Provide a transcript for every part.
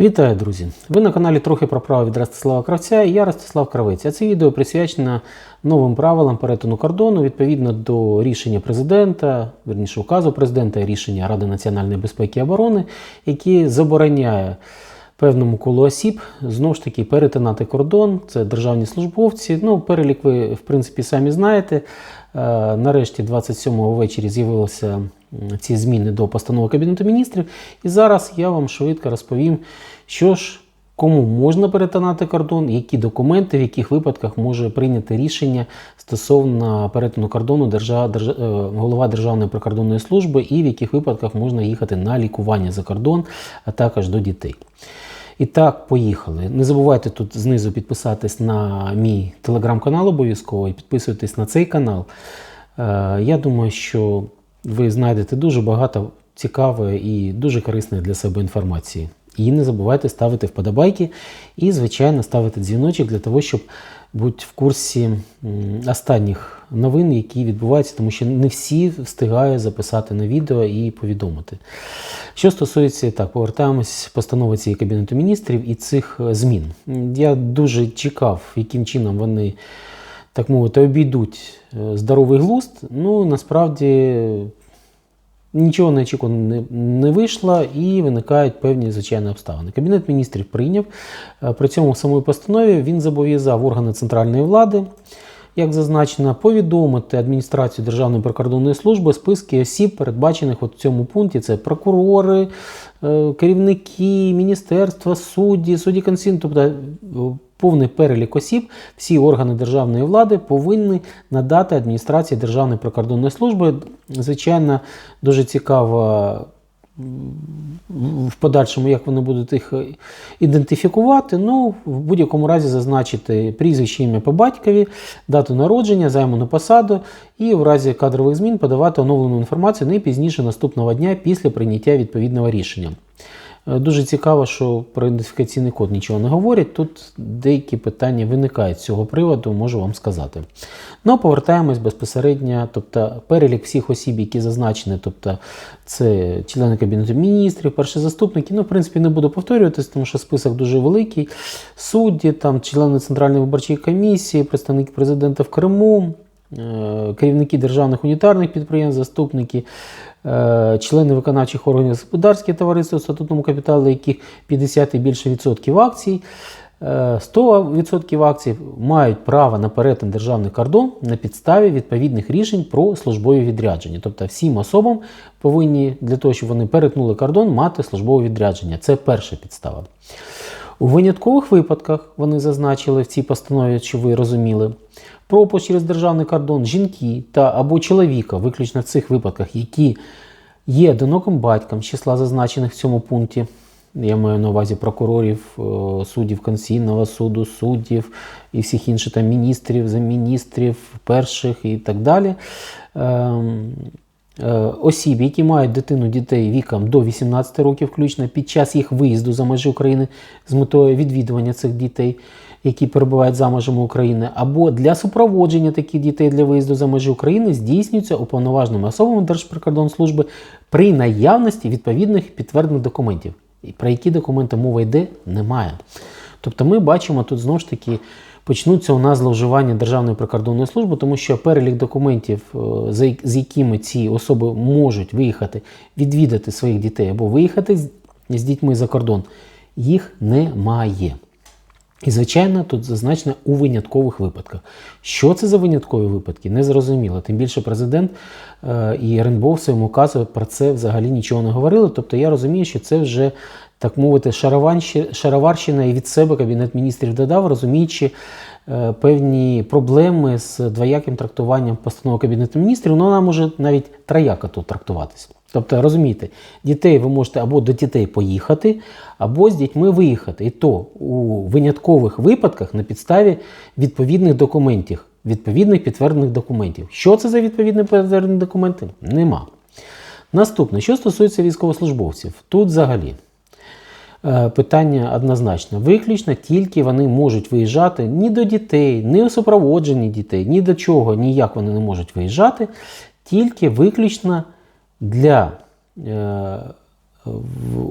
Вітаю, друзі! Ви на каналі трохи про право від Ростислава Кравця і я Ростислав Кравець. А це відео присвячено новим правилам перетину кордону відповідно до рішення президента, верніше указу президента, і рішення Ради національної безпеки і оборони, які забороняє певному колу осіб знову ж таки перетинати кордон. Це державні службовці. Ну, перелік ви, в принципі, самі знаєте. Е, Нарешті, 27-го ввечері з'явилися м, ці зміни до постанови Кабінету міністрів. І зараз я вам швидко розповім, що ж. Кому можна перетинати кордон, які документи, в яких випадках може прийняти рішення стосовно перетину кордону держав, держ, е, голова Державної прикордонної служби і в яких випадках можна їхати на лікування за кордон, а також до дітей. І так, поїхали. Не забувайте тут знизу підписатись на мій телеграм-канал обов'язково і підписуйтесь на цей канал. Е, Я думаю, що ви знайдете дуже багато цікавої і дуже корисної для себе інформації. І не забувайте ставити вподобайки і, звичайно, ставити дзвіночок для того, щоб бути в курсі останніх новин, які відбуваються, тому що не всі встигають записати на відео і повідомити. Що стосується так, повертаємось постанови цієї Кабінету міністрів і цих е, змін. Я дуже чекав, яким чином вони, так мовити, обійдуть е, здоровий глузд. Ну, насправді. Нічого неочікувано не, вийшло і виникають певні звичайні обставини. Кабінет міністрів прийняв. Е, При цьому в постанові він зобов'язав органи центральної влади, як зазначено, повідомити адміністрацію Державної прикордонної служби списки осіб, передбачених от в цьому пункті. Це прокурори, е, керівники, міністерства, судді, судді конституційні, тобто повний перелік осіб, всі органи державної влади повинні надати адміністрації Державної прикордонної служби. Звичайно, дуже цікаво в подальшому, як вони будуть їх е, ідентифікувати. Ну, в будь-якому разі зазначити прізвище ім'я по батькові, дату народження, займану посаду і в разі кадрових змін подавати оновлену інформацію не пізніше наступного дня після прийняття відповідного рішення. Е, Дуже цікаво, що про ідентифікаційний код нічого не говорять. Тут деякі питання виникають з цього приводу, можу вам сказати. Ну, повертаємось безпосередньо, тобто перелік всіх осіб, які зазначені, тобто це члени Кабінету міністрів, перші заступники. Ну, в принципі, не буду повторюватись, тому що список дуже великий. Судді, там, члени Центральної виборчої комісії, представники президента в Криму. е, Керівники державних унітарних підприємств, заступники, члени виконавчих органів господарських товариств у статутному капіталі, яких 50 і більше відсотків акцій, е, 100% акцій мають право на перетин державний кордон на підставі відповідних рішень про службові відрядження. Тобто всім особам повинні для того, щоб вони перетнули кордон, мати службове відрядження. Це перша підстава. У виняткових випадках вони зазначили в цій постанові, що ви розуміли, пропуск через державний кордон жінки та або чоловіка, виключно в цих випадках, які є одиноким батьком числа зазначених в цьому пункті. Я маю на увазі прокурорів, е, суддів Конституційного суду, суддів і всіх інших там міністрів, замміністрів, перших і так далі. Е, Осіб, які мають дитину дітей віком до 18 років, включно під час їх виїзду за межі України з метою відвідування цих дітей, які перебувають за межами України, або для супроводження таких дітей для виїзду за межі України здійснюється уповноваженими особами Держприкордонслужби при наявності відповідних підтверджених документів. І про які документи мова йде, немає. Тобто ми бачимо тут знову ж таки почнуться у нас зловживання Державної прикордонної служби, тому що перелік документів, е, з якими ці особи можуть виїхати, відвідати своїх дітей або виїхати з, дітьми за кордон, їх немає. І, звичайно, тут зазначено у виняткових випадках. Що це за виняткові випадки, не зрозуміло. Тим більше президент е, і РНБО в своєму указі про це взагалі нічого не говорили. Тобто я розумію, що це вже, так мовити, шароварщина і від себе Кабінет міністрів додав, розуміючи е, певні проблеми з двояким трактуванням постанови Кабінету міністрів, ну вона може навіть трояко тут трактуватися. Тобто, розумієте, дітей ви можете або до дітей поїхати, або з дітьми виїхати. І то у виняткових випадках на підставі відповідних документів, відповідних підтверджених документів. Що це за відповідні підтверджені документи? Нема. Наступне, що стосується військовослужбовців, тут взагалі питання однозначно. Виключно тільки вони можуть виїжджати ні до дітей, ні у супроводженні дітей, ні до чого, ніяк вони не можуть виїжджати, тільки виключно для е,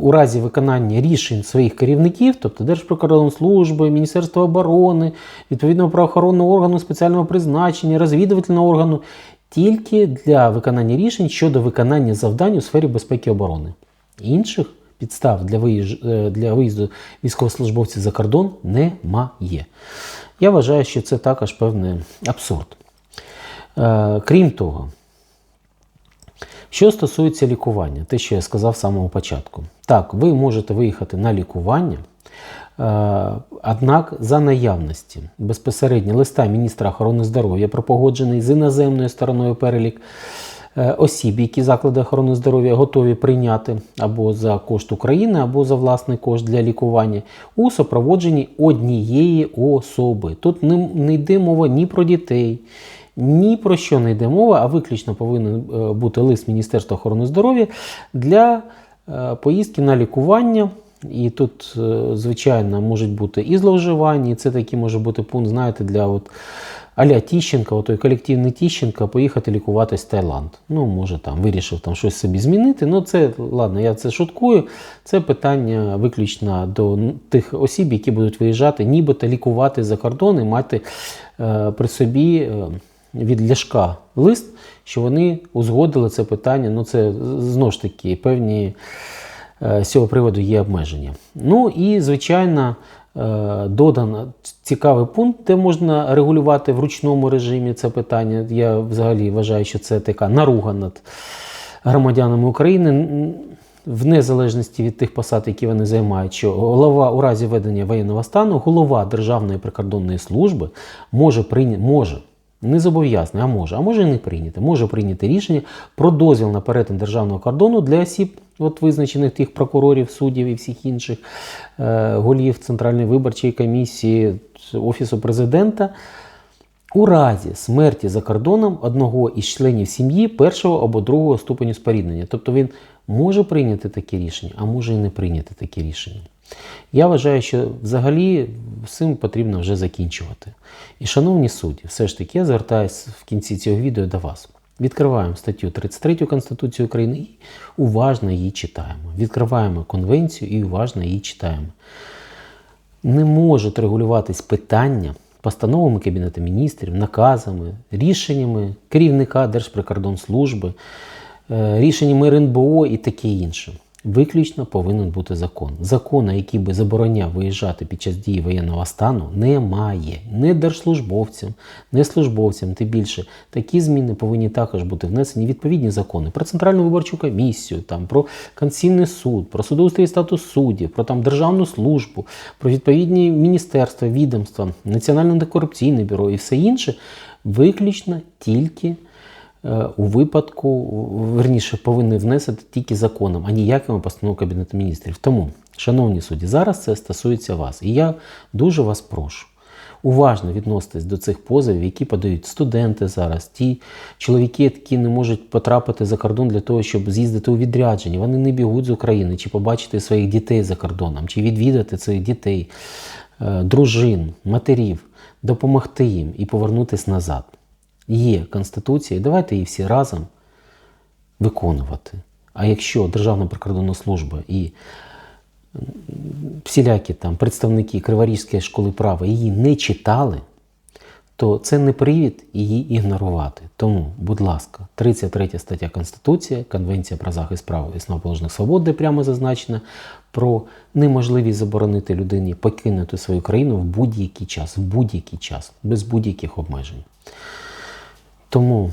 у разі виконання рішень своїх керівників, тобто Держприкордонслужби, Міністерства оборони, відповідного правоохоронного органу спеціального призначення, розвідувального органу, тільки для виконання рішень щодо виконання завдань у сфері безпеки і оборони. Інших підстав для виїзду, для виїзду військовослужбовців за кордон немає. Я вважаю, що це також певний абсурд. Е, Крім того, що стосується лікування, те, що я сказав з самого початку. Так, ви можете виїхати на лікування, е, однак за наявності безпосередньо листа міністра охорони здоров'я про погоджений з іноземною стороною перелік е, осіб, які заклади охорони здоров'я готові прийняти або за кошт України, або за власний кошт для лікування у супроводженні однієї особи. Тут не, не йде мова ні про дітей, ні про що не йде мова, а виключно повинен е, бути лист Міністерства охорони здоров'я для е, поїздки на лікування. І тут, е, звичайно, можуть бути і зловживання, і це такий може бути пункт, знаєте, для от Аля Тіщенка, той колективний Тіщенка, поїхати лікуватись в Таїланд. Ну, може, там вирішив там щось собі змінити. Ну, це ладно, я це шуткую. Це питання виключно до тих осіб, які будуть виїжджати, нібито лікувати за кордон і мати е, при собі е, від ляшка лист, що вони узгодили це питання. Ну, це знову ж таки певні з цього приводу є обмеження. Ну і, звичайно, е, додано цікавий пункт, де можна регулювати в ручному режимі це питання. Я взагалі вважаю, що це така наруга над громадянами України. В незалежності від тих посад, які вони займають, що голова у разі ведення воєнного стану, голова Державної прикордонної служби може прийняти, може, не зобов'язаний, а може, а може і не прийняти, може прийняти рішення про дозвіл на перетин державного кордону для осіб, от визначених тих прокурорів, суддів і всіх інших е, голів Центральної виборчої комісії, Офісу президента. У разі смерті за кордоном одного із членів сім'ї першого або другого ступеню споріднення. Тобто він може прийняти таке рішення, а може і не прийняти таке рішення. Я вважаю, що взагалі з цим потрібно вже закінчувати. І, шановні судді, все ж таки я звертаюся в кінці цього відео до вас. Відкриваємо статтю 33 Конституції України і уважно її читаємо. Відкриваємо конвенцію і уважно її читаємо не можуть регулюватись питання постановами Кабінету міністрів, наказами, рішеннями керівника Держприкордонслужби, е, рішеннями РНБО і таке інше. Виключно повинен бути закон. Закона, який би забороняв виїжджати під час дії воєнного стану, немає. Не держслужбовцям, не службовцям. Тим більше такі зміни повинні також бути внесені відповідні закони про центральну виборчу комісію, там про Конституційний суд, про судоустрій статус суддів, про там державну службу, про відповідні міністерства, відомства, Національне антикорупційне бюро і все інше, виключно тільки у випадку, верніше, повинні внести тільки законом, а ніякими постановами Кабінету міністрів. Тому, шановні судді, зараз це стосується вас. І я дуже вас прошу. Уважно відноситись до цих позовів, які подають студенти зараз, ті чоловіки, які не можуть потрапити за кордон для того, щоб з'їздити у відрядження. Вони не бігуть з України, чи побачити своїх дітей за кордоном, чи відвідати цих дітей, е, дружин, матерів, допомогти їм і повернутися назад. Є Конституція, давайте її всі разом виконувати. А якщо Державна прикордонна служба і всілякі там представники Криворізької школи права її не читали, то це не привід її ігнорувати. Тому, будь ласка, 33 стаття Конституції, Конвенція про захист прав і основоположних свобод, де прямо зазначено про неможливість заборонити людині покинути свою країну в будь-який час, в будь-який час, без будь-яких обмежень. Тому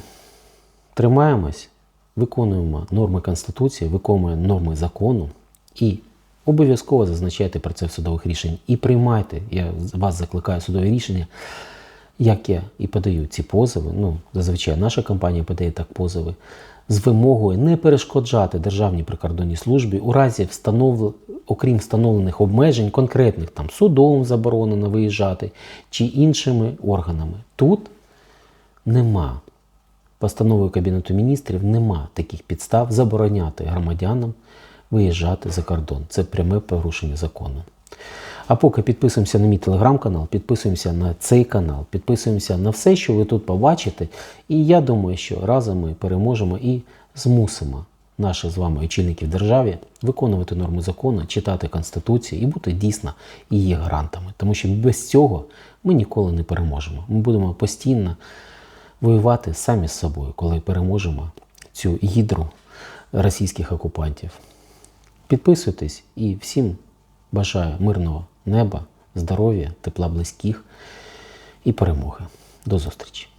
тримаємось, виконуємо норми Конституції, виконуємо норми закону і обов'язково зазначайте про це в судових рішеннях. І приймайте, я вас закликаю судові рішення, як я і подаю ці позови. Ну, зазвичай наша компанія подає так позови з вимогою не перешкоджати Державній прикордонній службі у разі встанов... окрім встановлених обмежень, конкретних там судом заборонено виїжджати чи іншими органами. Тут нема постановою Кабінету міністрів нема таких підстав забороняти громадянам виїжджати за кордон. Це пряме порушення закону. А поки підписуємося на мій телеграм-канал, підписуємося на цей канал, підписуємося на все, що ви тут побачите. І я думаю, що разом ми переможемо і змусимо наших з вами очільників держави виконувати норми закону, читати Конституцію і бути дійсно її гарантами. Тому що без цього ми ніколи не переможемо. Ми будемо постійно воювати самі з собою, коли переможемо цю гідру російських окупантів. Підписуйтесь і всім бажаю мирного неба, здоров'я, тепла близьких і перемоги. До зустрічі!